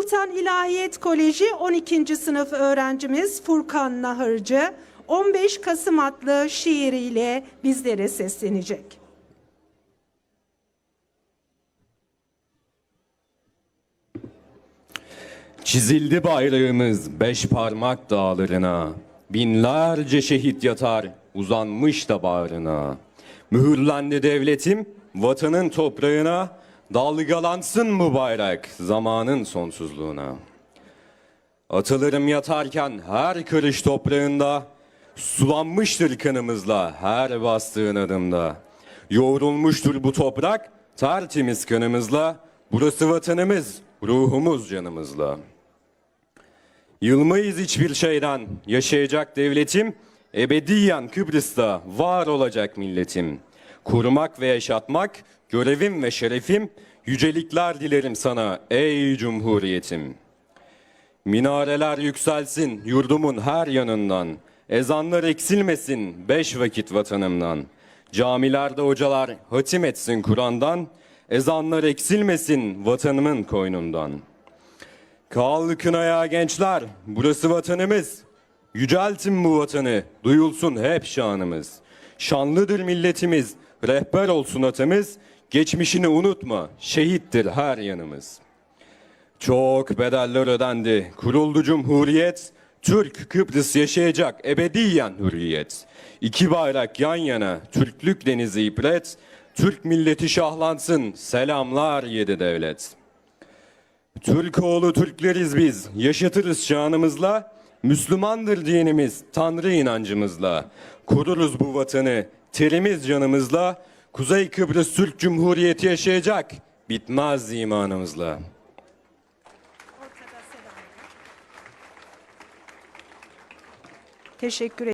Sultan İlahiyat Koleji 12. sınıf öğrencimiz Furkan Nahırcı 15 Kasım adlı şiiriyle bizlere seslenecek. Çizildi bayrağımız beş parmak dağlarına. Binlerce şehit yatar uzanmış da bağrına. Mühürlendi devletim vatanın toprağına. Dalgalansın bu bayrak zamanın sonsuzluğuna. Atalarım yatarken her karış toprağında Sulanmıştır kanımızla her bastığın adımda. Yoğrulmuştur bu toprak tertemiz kanımızla Burası vatanımız, ruhumuz canımızla. Yılmayız hiçbir şeyden yaşayacak devletim Ebediyen Kıbrıs'ta var olacak milletim Korumak ve yaşatmak görevim ve şerefim Yücelikler dilerim sana ey cumhuriyetim Minareler yükselsin yurdumun her yanından. Ezanlar eksilmesin beş vakit vatanımdan. Camilerde hocalar hatim etsin Kur'an'dan. Ezanlar eksilmesin vatanımın koynundan. Kalkın ayağa gençler, burası vatanımız. Yüceltin bu vatanı, duyulsun hep şanımız. Şanlıdır milletimiz, rehber olsun atımız. Geçmişini unutma, şehittir her yanımız.'' Çok bedeller ödendi. Kuruldu Cumhuriyet. Türk Kıbrıs yaşayacak ebediyen hürriyet. İki bayrak yan yana, Türklük denizi ipret. Türk milleti şahlansın, selamlar yedi devlet. Türk oğlu Türkleriz biz, yaşatırız şanımızla. Müslümandır dinimiz, Tanrı inancımızla. Koruruz bu vatanı, terimiz canımızla. Kuzey Kıbrıs Türk Cumhuriyeti yaşayacak, bitmez imanımızla. Teşekkür ederim.